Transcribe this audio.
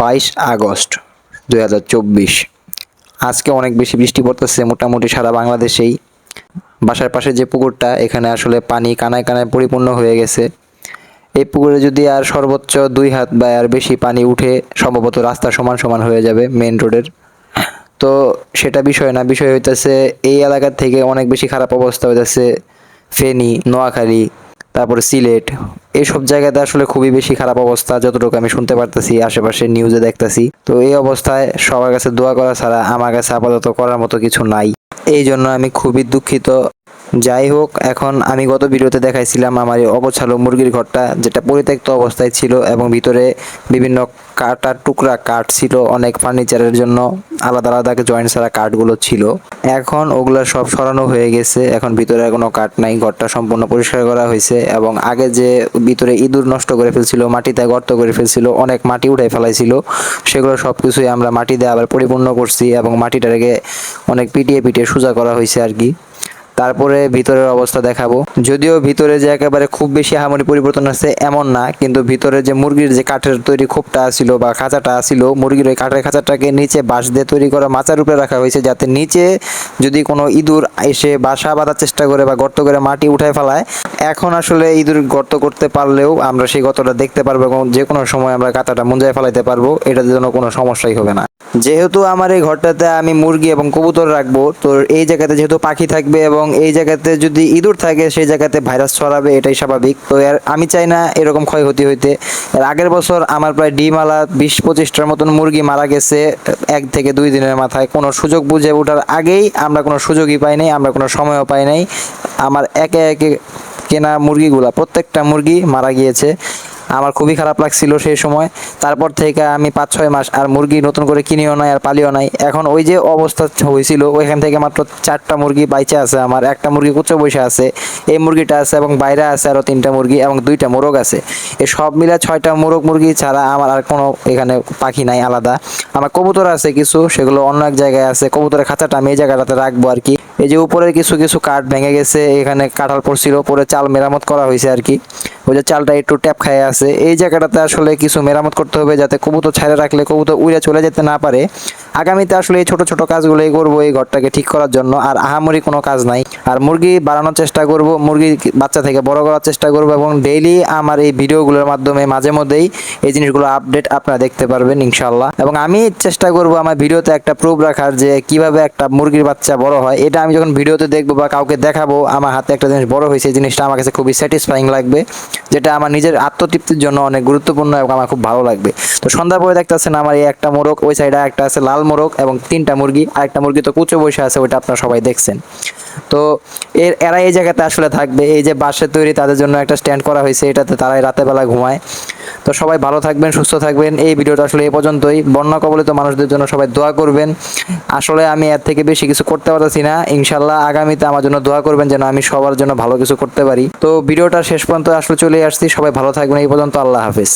বাইশ আগস্ট দুই হাজার চব্বিশ। আজকে অনেক বেশি বৃষ্টি পড়তেছে, মোটামুটি সারা বাংলাদেশেই। বাসার পাশে যে পুকুরটা, এখানে আসলে পানি কানায় কানায় পরিপূর্ণ হয়ে গেছে। এই পুকুরে যদি আর সর্বোচ্চ দুই হাত বা আর বেশি পানি উঠে, সম্ভবত রাস্তা সমান সমান হয়ে যাবে মেন রোডের তো সেটা বিষয় না, বিষয় হইতেছে এই এলাকার থেকে অনেক বেশি খারাপ অবস্থা হইতেছে ফেনী, নোয়াখালী তারপরে সিলেট এইসব জায়গাতে আসলে খুবই বেশি খারাপ অবস্থা যতটুকু আমি শুনতে পারতেছি আশেপাশে নিউজে দেখতেছি। তো এই অবস্থায় সবার কাছে দোয়া করা ছাড়া আমার কাছে আপাতত করার মতো কিছু নাই। এই জন্য আমি খুবই দুঃখিত যাই হোক, এখন আমি গত ভিডিওতে দেখাইছিলাম আমার এই মুরগির ঘরটা, যেটা পরিত্যক্ত অবস্থায় ছিল এবং ভিতরে বিভিন্ন কাটার টুকরা কাঠ ছিল, অনেক ফার্নিচারের জন্য আলাদা আলাদা জয়েন্ট ছাড়া কাঠগুলো ছিল। এখন ওগুলো সব সরানো হয়ে গেছে, এখন ভিতরে কোনো কাঠ নাই, ঘরটা সম্পূর্ণ পরিষ্কার করা হয়েছে এবং আগে যে ভিতরে ইঁদুর নষ্ট করে ফেলছিল, মাটিতে গর্ত করে ফেলছিল, অনেক মাটি উঠাই ফেলাইছিল, সেগুলো সব কিছুই আমরা মাটি দিয়ে আবার পরিপূর্ণ করছি এবং মাটিটাকে অনেক পিটিয়ে পিটিয়ে সোজা করা হয়েছে আর কি। তারপরে ভিতরের অবস্থা দেখাবো। যদিও ভিতরে যে একেবারে খুব বেশি হামারি পরিবর্তন আছে এমন না, কিন্তু ভিতরে যে মুরগির যে কাঠের তৈরি খোপটা ছিল বা খাঁচাটা ছিল, মুরগির ওই কাঠের খাঁচাটাকে নিচে বাঁশ দিয়ে তৈরি করা মাচার উপরে রাখা হয়েছে যাতে নিচে যদি কোনো ইঁদুর এসে বাসা বাঁধার চেষ্টা করে বা গর্ত করে মাটি উঠায় ফেলায়, এখন আসলে ইঁদুর গর্ত করতে পারলেও আমরা সেই গর্তটা দেখতে পারব এবং যে কোনো সময় আমরা কাঁচাটা মুঞ্জায় ফেলাইতে পারব এটার জন্য কোনো সমস্যাই হবে না। যেহেতু আমার এই ঘরটাতে আমি মুরগি এবং কবুতর রাখব, তো এই জায়গাতে যেহেতু পাখি থাকবে এবং এই জায়গাতে যদি ইঁদুর থাকে, সেই জায়গাতে ভাইরাস ছড়াবে, এটাই স্বাভাবিক। তো এর, আমি চাই না এরকম ক্ষয়ক্ষতি হইতে। এর আগের বছর আমার প্রায় ডিমালা বিশ পঁচিশটার মতন মুরগি মারা গেছে, এক থেকে দুই দিনের মাথায়। কোনো সুযোগ বুঝে ওঠার আগেই আমরা কোনো সুযোগই পাই নাই, আমরা কোনো সময়ও পাই নাই। আমার একে একে কেনা মুরগিগুলা, প্রত্যেকটা মুরগি মারা গিয়েছে। আমার খুবই খারাপ লাগছিল সেই সময়। তারপর থেকে আমি পাঁচ ছয় মাস আর মুরগি নতুন করে কিনিও নাই আর পালিও নাই। এখন ওই যে অবস্থা হয়েছিল, ওইখান থেকে মাত্র চারটা মুরগি বাইচে আছে আমার। একটা মুরগি কুচো বসে আছে, এই মুরগিটা আছে এবং বাইরে আছে আরও তিনটা মুরগি এবং দুইটা মোরগ আছে। এই সব মিলে ছয়টা মোরগ মুরগি ছাড়া আমার আর কোনো এখানে পাখি নাই আলাদা। আমার কবুতর আছে কিছু, সেগুলো অন্য এক জায়গায় আছে। কবুতরের খাঁচাটা আমি এই জায়গাটাতে রাখব আর কি। এই যে উপরের কিছু কিছু কাঠ ভেঙে গেছে, এখানে কাঁঠাল পড়ছিল পরে চাল মেরামত করা হয়েছে আর কি। ওই যে চালটা একটু ট্যাপ খায় আছে। এই জায়গাটাতে আসলে কিছু মেরামত করতে হবে যাতে কবুতর ছাড়ে রাখলে কবুতর উড়ে চলে যেতে না পারে। আগামীতে আসলে এই ছোট ছোট কাজগুলোই করব এই ঘরটাকে ঠিক করার জন্য। আর আহামরি কোনো কাজ নাই। আর মুরগি বাড়ানোর চেষ্টা করব, মুরগি বাচ্চা থেকে বড় করার চেষ্টা করব এবং ডেইলি আমার এই ভিডিওগুলোর মাধ্যমে মাঝে মধ্যেই এই জিনিসগুলো আপডেট আপনারা দেখতে পারবেন ইনশাল্লাহ এবং আমি চেষ্টা করব আমার ভিডিওতে একটা প্রুফ রাখার যে কীভাবে একটা মুরগির বাচ্চা বড় হয়, এটা আমি যখন ভিডিওতে দেখব বা কাউকে দেখাবো, আমার হাতে একটা জিনিস বড় হয়েছে, এই জিনিসটা আমার কাছে খুবই স্যাটিসফাইং লাগবে, যেটা আমার নিজের আত্মতৃপ্তির জন্য অনেক গুরুত্বপূর্ণ এবং আমার খুব ভালো লাগবে। তো সন্ধ্যার পরে দেখতেছেন আমার এই একটা মোরগ, ওই সাইডে একটা আছে লাল মোরগ এবং তিনটা মুরগি আর একটা মুরগি তো কুচো বসে আছে, ওইটা আপনারা সবাই দেখছেন। তো এর, এরা এই জায়গাতে আসলে থাকবে, এই যে বাঁশের তৈরি তাদের জন্য একটা স্ট্যান্ড করা হয়েছে, এটাতে তারাই রাতে বেলা ঘুমায়। তো সবাই ভালো থাকবেন, সুস্থ থাকবেন, এই ভিডিওটা আসলে এ পর্যন্তই। বন্যা কবলিত মানুষদের জন্য সবাই দোয়া করবেন। আসলে আমি এর থেকে বেশি কিছু করতে পারতেছি না ইনশাল্লাহ আগামীতে আমার জন্য দোয়া করবেন যেন আমি সবার জন্য ভালো কিছু করতে পারি। তো ভিডিওটা শেষ পর্যন্ত আসলে চলে আসছি। সবাই ভালো থাকবেন। এই পর্যন্ত আল্লাহ হাফিজ।